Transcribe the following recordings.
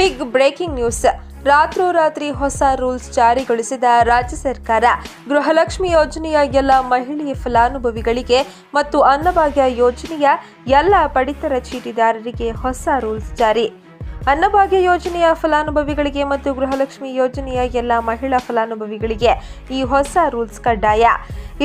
Big breaking news. ರಾತ್ರೋರಾತ್ರಿ ಹೊಸ rules ಜಾರಿಗೊಳಿಸಿದ ರಾಜ್ಯ ಸರ್ಕಾರ, ಗೃಹಲಕ್ಷ್ಮಿ ಯೋಜನೆಯ ಎಲ್ಲ ಮಹಿಳೆ ಫಲಾನುಭವಿಗಳಿಗೆ ಮತ್ತು ಅನ್ನಭಾಗ್ಯ ಯೋಜನೆಯ ಎಲ್ಲ ಪಡಿತರ ಚೀಟಿದಾರರಿಗೆ ಹೊಸ ರೂಲ್ಸ್ ಜಾರಿ. ಅನ್ನಭಾಗ್ಯ ಯೋಜನೆಯ ಫಲಾನುಭವಿಗಳಿಗೆ ಮತ್ತು ಗೃಹಲಕ್ಷ್ಮಿ ಯೋಜನೆಯ ಎಲ್ಲ ಮಹಿಳಾ ಫಲಾನುಭವಿಗಳಿಗೆ ಈ ಹೊಸ ರೂಲ್ಸ್ ಕಡ್ಡಾಯ.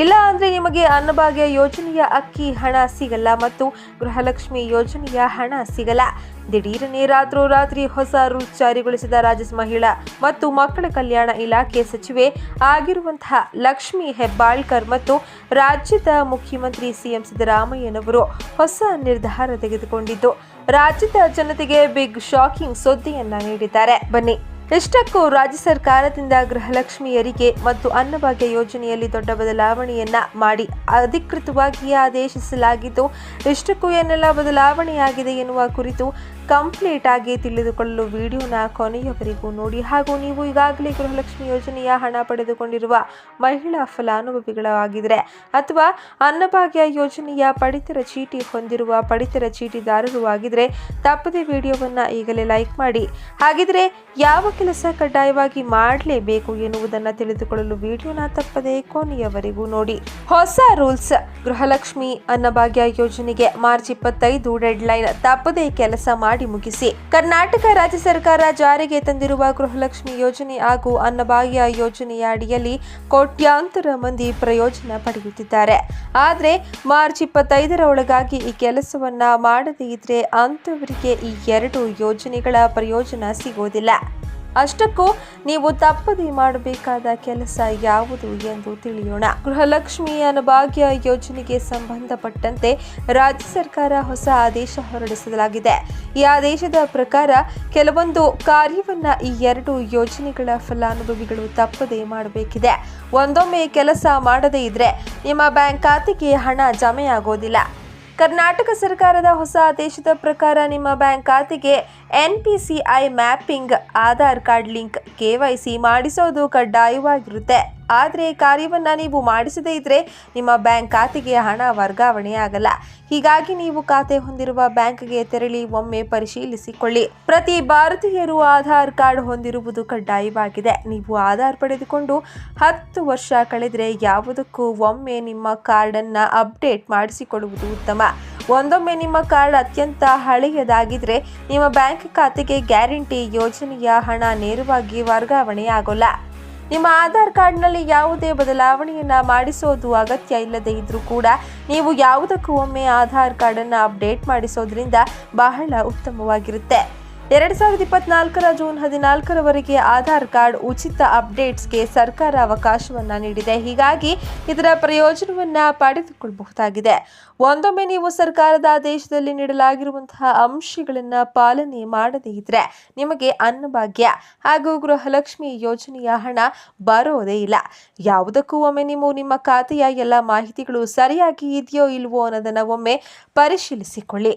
ಇಲ್ಲ ಅಂದ್ರೆ ನಿಮಗೆ ಅನ್ನಭಾಗ್ಯ ಯೋಜನೆಯ ಅಕ್ಕಿ ಹಣ ಸಿಗಲ್ಲ ಮತ್ತು ಗೃಹಲಕ್ಷ್ಮಿ ಯೋಜನೆಯ ಹಣ ಸಿಗಲ್ಲ. ದಿಢೀರನೆ ರಾತ್ರೋರಾತ್ರಿ ಹೊಸ ರೂಲ್ಸ್ ಜಾರಿಗೊಳಿಸಿದ ರಾಜ್ಯ ಮಹಿಳಾ ಮತ್ತು ಮಕ್ಕಳ ಕಲ್ಯಾಣ ಇಲಾಖೆ ಸಚಿವೆ ಆಗಿರುವಂತಹ ಲಕ್ಷ್ಮಿ ಹೆಬ್ಬಾಳ್ಕರ್ ಮತ್ತು ರಾಜ್ಯದ ಮುಖ್ಯಮಂತ್ರಿ ಸಿಎಂ ಸಿದ್ದರಾಮಯ್ಯನವರು ಹೊಸ ನಿರ್ಧಾರ ತೆಗೆದುಕೊಂಡಿದ್ದು, ರಾಜ್ಯದ ಜನತೆಗೆ ಬಿಗ್ ಶಾಕಿಂಗ್ ಸುದ್ದಿಯನ್ನ ನೀಡಿದ್ದಾರೆ. ಬನ್ನಿ. ಇಷ್ಟಕ್ಕೂ ರಾಜ್ಯ ಸರ್ಕಾರದಿಂದ ಗೃಹಲಕ್ಷ್ಮಿಯರಿಗೆ ಮತ್ತು ಅನ್ನಭಾಗ್ಯ ಯೋಜನೆಯಲ್ಲಿ ದೊಡ್ಡ ಬದಲಾವಣೆಯನ್ನ ಮಾಡಿ ಅಧಿಕೃತವಾಗಿ ಆದೇಶಿಸಲಾಗಿದ್ದು ಇಷ್ಟಕ್ಕೂ ಏನೆಲ್ಲ ಬದಲಾವಣೆಯಾಗಿದೆ ಎನ್ನುವ ಕುರಿತು ಕಂಪ್ಲೀಟ್ ಆಗಿ ತಿಳಿದುಕೊಳ್ಳಲು ವಿಡಿಯೋನ ಕೊನೆಯವರೆಗೂ ನೋಡಿ. ಹಾಗೂ ನೀವು ಈಗಾಗಲೇ ಗೃಹಲಕ್ಷ್ಮಿ ಯೋಜನೆಯ ಹಣ ಪಡೆದುಕೊಂಡಿರುವ ಮಹಿಳಾ ಫಲಾನುಭವಿಗಳಾಗಿದ್ದರೆ ಅಥವಾ ಅನ್ನಭಾಗ್ಯ ಯೋಜನೆಯ ಪಡಿತರ ಚೀಟಿ ಹೊಂದಿರುವ ಪಡಿತರ ಚೀಟಿದಾರರು ಆಗಿದ್ರೆ ತಪ್ಪದೆ ವಿಡಿಯೋವನ್ನು ಈಗಲೇ ಲೈಕ್ ಮಾಡಿ. ಹಾಗಿದ್ರೆ ಯಾವ ಕೆಲಸ ಕಡ್ಡಾಯವಾಗಿ ಮಾಡಲೇಬೇಕು ಎನ್ನುವುದನ್ನು ತಿಳಿದುಕೊಳ್ಳಲು ವಿಡಿಯೋನ ತಪ್ಪದೆ ಕೊನೆಯವರೆಗೂ ನೋಡಿ. ಹೊಸ ರೂಲ್ಸ್. ಗೃಹಲಕ್ಷ್ಮಿ ಅನ್ನಭಾಗ್ಯ ಯೋಜನೆಗೆ ಮಾರ್ಚ್ ಇಪ್ಪತ್ತೈದು ಡೆಡ್ಲೈನ್. ತಪ್ಪದೆ ಕೆಲಸ ಮಾಡಿ ಮುಗಿಸಿ. ಕರ್ನಾಟಕ ರಾಜ್ಯ ಸರ್ಕಾರ ಜಾರಿಗೆ ತಂದಿರುವ ಗೃಹಲಕ್ಷ್ಮಿ ಯೋಜನೆ ಹಾಗೂ ಅನ್ನಭಾಗ್ಯ ಯೋಜನೆಯ ಅಡಿಯಲ್ಲಿ ಕೋಟ್ಯಾಂತರ ಮಂದಿ ಪ್ರಯೋಜನ ಪಡೆಯುತ್ತಿದ್ದಾರೆ. ಆದರೆ ಮಾರ್ಚ್ ಇಪ್ಪತ್ತೈದರ ಒಳಗಾಗಿ ಈ ಕೆಲಸವನ್ನ ಮಾಡದೇ ಇದ್ರೆ ಅಂತವರಿಗೆ ಈ ಎರಡು ಯೋಜನೆಗಳ ಪ್ರಯೋಜನ ಸಿಗೋದಿಲ್ಲ. ಅಷ್ಟಕ್ಕೂ ನೀವು ತಪ್ಪದೇ ಮಾಡಬೇಕಾದ ಕೆಲಸ ಯಾವುದು ಎಂದು ತಿಳಿಯೋಣ. ಗೃಹಲಕ್ಷ್ಮಿ ಅನುಭಾಗ್ಯ ಯೋಜನೆಗೆ ಸಂಬಂಧಪಟ್ಟಂತೆ ರಾಜ್ಯ ಸರ್ಕಾರ ಹೊಸ ಆದೇಶ ಹೊರಡಿಸಲಾಗಿದೆ. ಈ ಆದೇಶದ ಪ್ರಕಾರ ಕೆಲವೊಂದು ಕಾರ್ಯವನ್ನ ಈ ಎರಡು ಯೋಜನೆಗಳ ಫಲಾನುಭವಿಗಳು ತಪ್ಪದೇ ಮಾಡಬೇಕಿದೆ. ಒಂದೊಮ್ಮೆ ಕೆಲಸ ಮಾಡದೇ ಇದ್ರೆ ನಿಮ್ಮ ಬ್ಯಾಂಕ್ ಖಾತೆಗೆ ಹಣ ಜಮೆಯಾಗೋದಿಲ್ಲ. ಕರ್ನಾಟಕ ಸರ್ಕಾರದ ಹೊಸ ಆದೇಶದ ಪ್ರಕಾರ ನಿಮ್ಮ ಬ್ಯಾಂಕ್ ಖಾತೆಗೆ N P C I mapping, Aadhaar card link, K Y C ಮಾಡಿಸೋದು ಕಡ್ಡಾಯವಾಗಿರುತ್ತೆ. ಆದರೆ ಕಾರ್ಯವನ್ನು ನೀವು ಮಾಡಿಸದೇ ಇದ್ದರೆ ನಿಮ್ಮ ಬ್ಯಾಂಕ್ ಖಾತೆಗೆ ಹಣ ವರ್ಗಾವಣೆಯಾಗಲ್ಲ ಹೀಗಾಗಿ ನೀವು ಖಾತೆ ಹೊಂದಿರುವ ಬ್ಯಾಂಕ್ಗೆ ತೆರಳಿ ಒಮ್ಮೆ ಪರಿಶೀಲಿಸಿಕೊಳ್ಳಿ. ಪ್ರತಿ ಭಾರತೀಯರು ಆಧಾರ್ ಕಾರ್ಡ್ ಹೊಂದಿರುವುದು ಕಡ್ಡಾಯವಾಗಿದೆ. ನೀವು ಆಧಾರ್ ಪಡೆದುಕೊಂಡು ಹತ್ತು ವರ್ಷ ಕಳೆದರೆ ಯಾವುದಕ್ಕೂ ಒಮ್ಮೆ ನಿಮ್ಮ ಕಾರ್ಡನ್ನು ಅಪ್ಡೇಟ್ ಮಾಡಿಸಿಕೊಳ್ಳುವುದು ಉತ್ತಮ. ಒಂದೊಮ್ಮೆ ನಿಮ್ಮ ಕಾರ್ಡ್ ಅತ್ಯಂತ ಹಳೆಯದಾಗಿದ್ದರೆ ನಿಮ್ಮ ಬ್ಯಾಂಕ್ ಖಾತೆಗೆ ಗ್ಯಾರಂಟಿ ಯೋಜನೆಯ ಹಣ ನೇರವಾಗಿ ವರ್ಗಾವಣೆ ಆಗೋಲ್ಲ. ನಿಮ್ಮ ಆಧಾರ್ ಕಾರ್ಡ್ನಲ್ಲಿ ಯಾವುದೇ ಬದಲಾವಣೆಯನ್ನ ಮಾಡಿಸೋದು ಅಗತ್ಯ ಇಲ್ಲದೆ ಇದ್ದರೂ ಕೂಡ ನೀವು ಯಾವುದಕ್ಕೂ ಒಮ್ಮೆ ಆಧಾರ್ ಕಾರ್ಡನ್ನು ಅಪ್ಡೇಟ್ ಮಾಡಿಸೋದ್ರಿಂದ ಬಹಳ ಉತ್ತಮವಾಗಿರುತ್ತೆ. ಎರಡು ಸಾವಿರದ ಇಪ್ಪತ್ನಾಲ್ಕರ ಜೂನ್ ಹದಿನಾಲ್ಕರವರೆಗೆ ಆಧಾರ್ ಕಾರ್ಡ್ ಉಚಿತ ಅಪ್ಡೇಟ್ಸ್ಗೆ ಸರ್ಕಾರ ಅವಕಾಶವನ್ನ ನೀಡಿದೆ. ಹೀಗಾಗಿ ಇದರ ಪ್ರಯೋಜನವನ್ನ ಪಡೆದುಕೊಳ್ಳಬಹುದಾಗಿದೆ. ಒಂದೊಮ್ಮೆ ನೀವು ಸರ್ಕಾರದ ಆದೇಶದಲ್ಲಿ ನೀಡಲಾಗಿರುವಂತಹ ಅಂಶಗಳನ್ನ ಪಾಲನೆ ಮಾಡದೇ ಇದ್ರೆ ನಿಮಗೆ ಅನ್ನಭಾಗ್ಯ ಹಾಗೂ ಗೃಹಲಕ್ಷ್ಮಿ ಯೋಜನೆಯ ಹಣ ಬರೋದೇ ಇಲ್ಲ. ಯಾವುದಕ್ಕೂ ಒಮ್ಮೆ ನೀವು ನಿಮ್ಮ ಖಾತೆಯ ಎಲ್ಲ ಮಾಹಿತಿಗಳು ಸರಿಯಾಗಿ ಇದೆಯೋ ಇಲ್ವೋ ಅನ್ನೋದನ್ನ ಒಮ್ಮೆ ಪರಿಶೀಲಿಸಿಕೊಳ್ಳಿ.